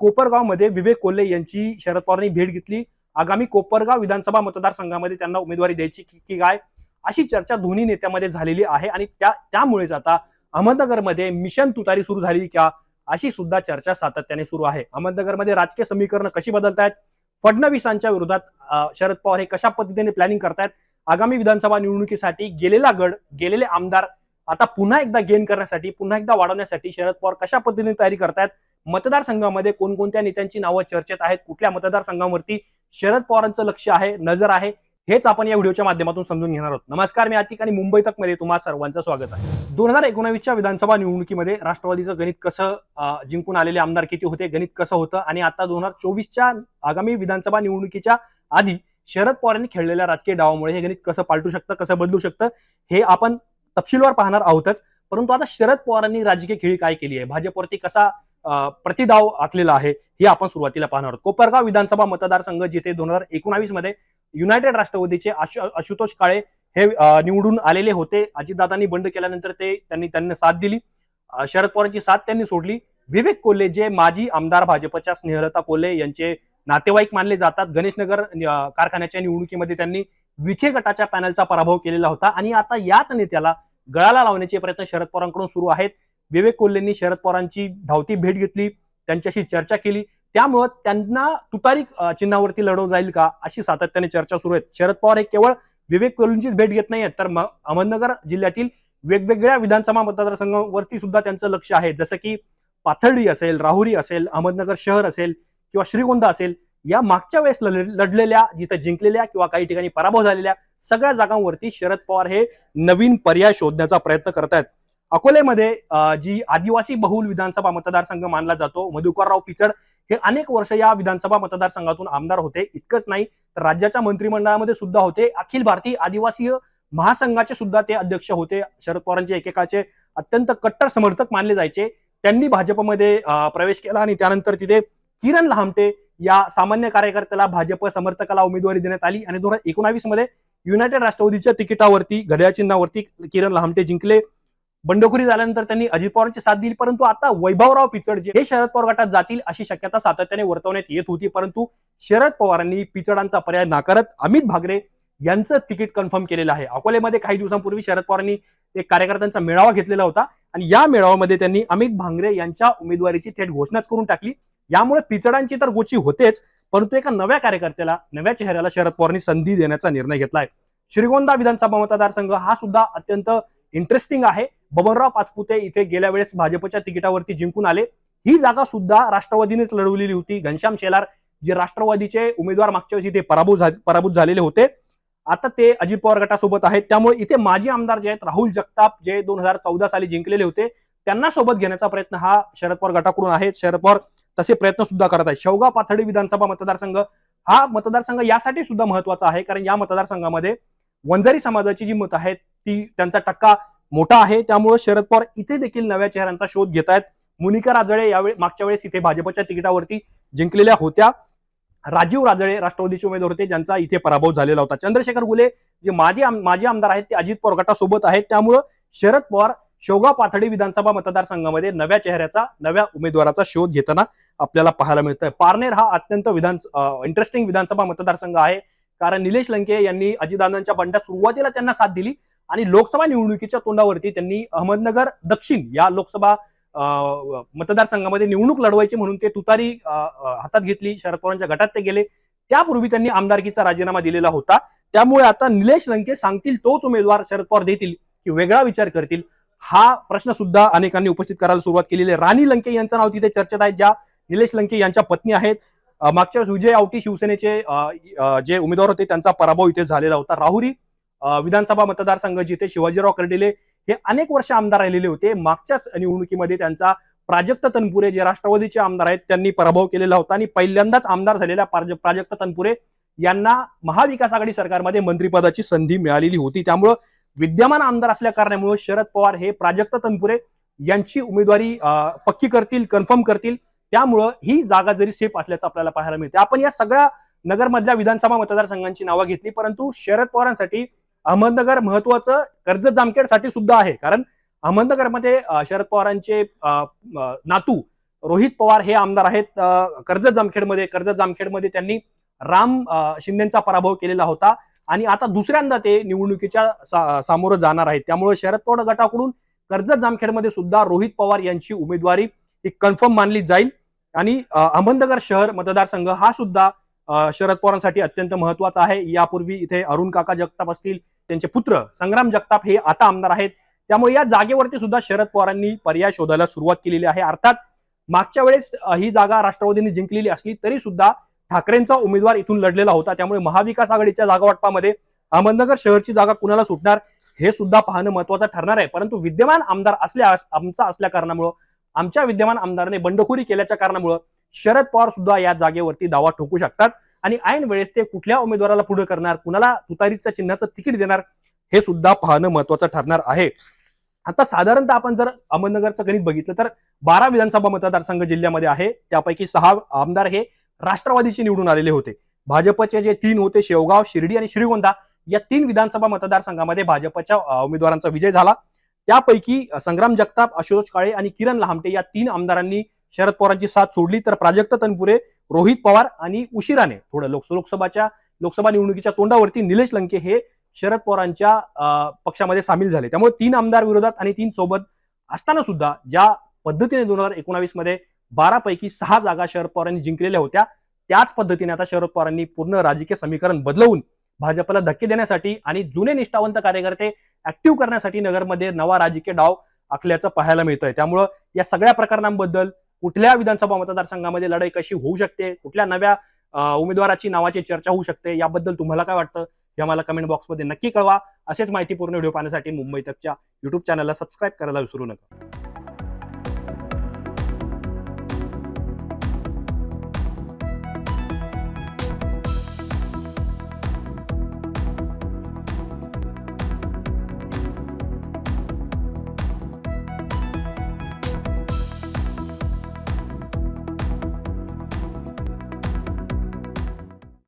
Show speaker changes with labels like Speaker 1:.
Speaker 1: कोपरगावमध्ये विवेक कोल्हे यांची शरद पवारांनी भेट घेतली. आगामी कोपरगाव विधानसभा मतदारसंघामध्ये त्यांना उमेदवारी द्यायची की काय? अशी चर्चा दोन्ही नेत्यामध्ये झालेली आहे आणि त्या त्यामुळेच आता अहमदनगरमध्ये मिशन तुतारी सुरू झाली का? अशी सुद्धा चर्चा सातत्याने सुरू आहे. अहमदनगरमध्ये राजकीय समीकरण कशी बदलतायत? फडणवीसांच्या विरोधात शरद पवार हे कशा पद्धतीने प्लॅनिंग करतायत? आगामी विधानसभा निवडणुकीसाठी गेलेला गड गेलेले आमदार आता पुन्हा एकदा गेन करण्यासाठी पुन्हा एकदा वाढवण्यासाठी शरद पवार कशा पद्धतीने तयारी करतायत? मतदारसंघामध्ये कोणकोणत्या नेत्यांची नावं चर्चेत आहेत? कुठल्या मतदारसंघावरती शरद पवारांचं लक्ष आहे नजर आहे? हेच आपण या व्हिडिओच्या माध्यमातून समजून घेणार आहोत. नमस्कार मी आतिक आणि मुंबई तकमध्ये तुम्हाला सर्वांचं स्वागत आहे. दोन हजार एकोणावीसच्या विधानसभा निवडणुकीमध्ये राष्ट्रवादीचं गणित कसं जिंकून आलेले आमदार किती होते गणित कसं होतं? आणि आता दोन हजार चोवीसच्या आगामी विधानसभा निवडणुकीच्या आधी शरद पवारांनी खेळलेल्या राजकीय डावामुळे हे गणित कसं पालटू शकतं कसं बदलू शकतं हे आपण तपशीलवार पाहणार आहोतच. परंतु आता शरद पवारांनी राजकीय खेळी काय केली आहे? भाजपवरती कसा प्रतिदाव आखलेला आहे हे आपण सुरुवातीला पाहणार आहोत. कोपरगाव विधानसभा मतदारसंघ जिथे दोन हजार एकोणावीसमध्ये युनायटेड राष्ट्रवादीचे आशुतोष काळे हे निवडून आलेले होते. अजितदादांनी बंड केल्यानंतर ते त्यांनी त्यांना साथ दिली. शरद पवारांची साथ त्यांनी सोडली. विवेक कोल्हे जे माजी आमदार भाजपच्या स्नेहलता कोल्हे यांचे नातेवाईक मानले जातात. गणेशनगर कारखान्याच्या निवडणुकीमध्ये त्यांनी विखे गटाच्या पॅनलचा पराभव केलेला होता. आणि आता याच नेत्याला गळाला लावण्याचे प्रयत्न शरद पवारांकडून सुरू आहेत. विवेक कोल्हेंनी शरद पवारांची धावती भेट घेतली त्यांच्याशी चर्चा केली. त्यामुळं त्यांना तुतारी चिन्हावरती लढव जाईल का अशी सातत्याने चर्चा सुरू आहेत. शरद पवार हे केवळ विवेक कोल्हेंचीच भेट घेत नाहीयेत तर म- अहमदनगर जिल्ह्यातील वेगवेगळ्या विधानसभा मतदारसंघावरती सुद्धा त्यांचं लक्ष आहे. जसं की पाथर्डी असेल राहुरी असेल अहमदनगर शहर असेल किंवा श्रीगोंदा असेल या मागच्या वेळेस लढ- लढलेल्या जिथे जिंकलेल्या किंवा काही ठिकाणी पराभव झालेल्या सगळ्या जागांवरती शरद पवार हे नवीन पर्याय शोधण्याचा प्रयत्न करतायत. अकोलेमध्ये जी आदिवासी बहुल विधानसभा मतदारसंघ मानला जातो मधुकरराव पिचड हे अनेक वर्ष या विधानसभा मतदारसंघातून आमदार होते. इतकंच नाही तर राज्याच्या मंत्रिमंडळामध्ये सुद्धा होते. अखिल भारतीय आदिवासी महासंघाचे सुद्धा ते अध्यक्ष होते. शरद पवारांचे एकेकाचे अत्यंत कट्टर समर्थक मानले जायचे. त्यांनी भाजपमध्ये प्रवेश केला आणि त्यानंतर तिथे किरण लहामटे या सामान्य कार्यकर्त्याला भाजप समर्थकाला उमेदवारी देण्यात आली आणि दोन हजार एकोणावीसमध्ये युनायटेड राष्ट्रवादीच्या तिकिटावरती घड्याळ चिन्हावरती किरण लहामटे जिंकले. बंडखोरी झाल्यानंतर त्यांनी अजित पवारांची साथ दिली परंतु आता वैभवराव पिचडचे हे शरद पवार गटात जातील अशी शक्यता सातत्याने वर्तवण्यात येत होती परंतु शरद पवारांनी पिचडांचा पर्याय नाकारत अमित भागरे यांचं तिकीट कन्फर्म केलेलं आहे. अकोलेमध्ये काही दिवसांपूर्वी शरद पवारांनी एक कार्यकर्त्यांचा मेळावा घेतलेला होता आणि या मेळाव्यामध्ये त्यांनी अमित भांगरे यांच्या उमेदवारीची थेट घोषणाच करून टाकली. यामुळे पिचडांची तर गोची होतेच परंतु एका नव्या कार्यकर्त्याला नव्या चेहऱ्याला शरद पवारांनी संधी देण्याचा निर्णय घेतलाय. श्रीगोंदा विधानसभा मतदारसंघ हा सुद्धा अत्यंत इंटरेस्टिंग आहे. बबनराव पाचपुते इथे गेल्या वेळेस भाजपच्या तिकिटावरती जिंकून आले. ही जागा सुद्धा राष्ट्रवादीनेच लढवलेली होती. घनश्याम शेलार जे राष्ट्रवादीचे उमेदवार मागच्या वेळेस इथे पराभूत पराभूत झालेले होते. आता ते अजित पवार गटासोबत आहेत. त्यामुळे इथे माजी आमदार जे आहेत राहुल जगताप जे दोन हजार चौदा साली जिंकलेले होते त्यांना सोबत घेण्याचा प्रयत्न हा शरद पवार गटाकडून आहे. शरद पवार तसे प्रयत्न सुद्धा करत आहेत. शेवगाव पाथर्डी विधानसभा मतदारसंघ हा मतदारसंघ यासाठी सुद्धा महत्त्वाचा आहे. कारण या मतदारसंघामध्ये वंजारी समाजाची जी मत आहेत ती त्यांचा टक्का मोठा आहे. त्यामुळे शरद पवार इथे देखील नव्या चेहऱ्यांचा शोध घेत आहेत. मुनिका राजळे यावेळी मागच्या वेळेस इथे भाजपच्या तिकिटावरती जिंकलेल्या होत्या. राजीव राजळे राष्ट्रवादीचे उमेदवार होते ज्यांचा इथे पराभव झालेला होता. चंद्रशेखर गुले जे माजी माजी आमदार आहेत ते अजित पवार गटासोबत आहेत. त्यामुळं शरद पवार शोगा पाथडी विधानसभा मतदारसंघामध्ये नव्या चेहऱ्याचा नव्या उमेदवाराचा शोध घेताना आपल्याला पाहायला मिळतोय. पारनेर हा अत्यंत विधान इंटरेस्टिंग विधानसभा मतदारसंघ आहे. कारण निलेश लंके यांनी अजितदादांच्या बंडात सुरुवातीला त्यांना साथ दिली. आणि लोकसभा निवडणुकीच्या तोंडावरती त्यांनी अहमदनगर दक्षिण या लोकसभा मतदारसंघामध्ये निवडणूक लढवायची म्हणून ते तुतारी हातात घेतली. शरद पवारांच्या गटात ते गेले. त्यापूर्वी त्यांनी आमदारकीचा राजीनामा दिलेला होता. त्यामुळे आता निलेश लंके सांगतील तोच उमेदवार शरद पवार देतील की वेगळा विचार करतील? हा प्रश्न सुद्धा अनेकांनी उपस्थित करायला सुरुवात केलेली आहे. राणी लंके यांचं नाव तिथे चर्चेत आहे ज्या निलेश लंके यांच्या पत्नी आहेत. मागच्या विजय आवटी शिवसेनेचे जे उमेदवार होते त्यांचा पराभव इथे झालेला होता. राहुरी विधानसभा मतदारसंघ जिथे शिवाजीराव कर्डिले हे अनेक वर्ष आमदार राहिलेले होते मागच्याच निवडणुकीमध्ये त्यांचा प्राजक्त तनपुरे जे राष्ट्रवादीचे आमदार आहेत त्यांनी पराभव केलेला होता आणि पहिल्यांदाच आमदार झालेल्या प्राजक्त तनपुरे यांना महाविकास आघाडी सरकारमध्ये मंत्रिपदाची संधी मिळालेली होती. त्यामुळं विद्यमान आमदार असल्या कारणामुळे शरद पवार हे प्राजक्त तनपुरे यांची उमेदवारी पक्की करतील कन्फर्म करतील. त्यामुळं ही जागा जरी सेफ असल्याचं आपल्याला पाहायला मिळते आपण या सगळ्या नगरमधल्या विधानसभा मतदारसंघांची नावं घेतली परंतु शरद पवारांसाठी अहमदनगर महत्वाचं कर्जत जामखेडसाठी सुद्धा आहे. कारण अहमदनगरमध्ये शरद पवारांचे नातू रोहित पवार हे आमदार आहेत. कर्ज कर्जत जामखेडमध्ये कर्जत जामखेडमध्ये त्यांनी राम शिंदेचा पराभव केलेला होता. आणि आता दुसऱ्यांदा ते निवडणुकीच्या सा- सामोरं जाणार आहेत. त्यामुळे शरद पवार गटाकडून कर्जत जामखेडमध्ये सुद्धा रोहित पवार यांची उमेदवारी ही कन्फर्म मानली जाईल. आणि अहमदनगर शहर मतदारसंघ हा सुद्धा शरद पवारांसाठी अत्यंत महत्त्वाचा आहे. यापूर्वी इथे अरुण काका जगताप असतील त्यांचे पुत्र संग्राम जगताप हे आता आमदार आहेत. त्यामुळे या जागेवरती सुद्धा शरद पवारांनी पर्याय शोधायला सुरुवात केलेली आहे. अर्थात मागच्या वेळेस ही जागा राष्ट्रवादीने जिंकलेली असली तरी सुद्धा ठाकरेंचा उमेदवार इथून लढलेला होता. त्यामुळे महाविकास आघाडीच्या जागा वाटपामध्ये अहमदनगर शहरची जागा कुणाला सुटणार हे सुद्धा पाहणं महत्वाचं ठरणार आहे. परंतु विद्यमान आमदार असल्या आमचा असल्या कारणामुळं आमच्या विद्यमान आमदाराने बंडखोरी केल्याच्या कारणामुळं शरद पवार सुद्धा या जागेवरती दावा ठोकू शकतात. आणि ऐन वेळेस ते कुठल्या उमेदवाराला पुढे करणार कुणाला तुतारीच्या चिन्हाचं तिकीट देणार हे सुद्धा पाहणं महत्वाचं ठरणार आहे. आता साधारणतः आपण जर अहमदनगरचं गणित बघितलं तर बारा विधानसभा मतदारसंघ जिल्ह्यामध्ये आहे. त्यापैकी सहा आमदार हे राष्ट्रवादीचे निवडून आलेले होते. भाजपचे जे तीन होते शेवगाव शिर्डी आणि श्रीगोंदा या तीन विधानसभा मतदारसंघामध्ये भाजपच्या उमेदवारांचा विजय झाला. त्यापैकी संग्राम जगताप आशुतोष काळे आणि किरण लहामटे या तीन आमदारांनी शरद पवारांची साथ सोडली तर प्राजक्त तनपुरे रोहित पवार आणि उशिराने थोडं लोक लोकसभाच्या लोकसभा निवडणुकीच्या तोंडावरती निलेश लंके हे शरद पवारांच्या पक्षामध्ये सामील झाले. त्यामुळे तीन आमदार विरोधात आणि तीन सोबत असताना सुद्धा ज्या पद्धतीने दोन हजार एकोणावीसमध्ये बारा पैकी सहा जागा शरद पवारांनी जिंकलेल्या होत्या त्याच पद्धतीने आता शरद पवारांनी पूर्ण राजकीय समीकरण बदलवून भाजपला धक्के देण्यासाठी आणि जुने निष्ठावंत कार्यकर्ते ऍक्टिव्ह करण्यासाठी नगरमध्ये नवा राजकीय डाव आखल्याचं पाहायला मिळतंय. त्यामुळं या सगळ्या प्रकरणांबद्दल कुठल्या विधानसभा मतदारसंघामध्ये लढाई कशी होऊ शकते? कुठल्या नव्या उमेदवाराची नावाची चर्चा होऊ शकते? याबद्दल तुम्हाला काय वाटतं? हे आम्हाला कमेंट बॉक्समध्ये नक्की कळवा. असेच माहितीपूर्ण व्हिडिओ पाहण्यासाठी मुंबई तकच्या युट्यूब चॅनलला सबस्क्राईब करायला विसरू नका.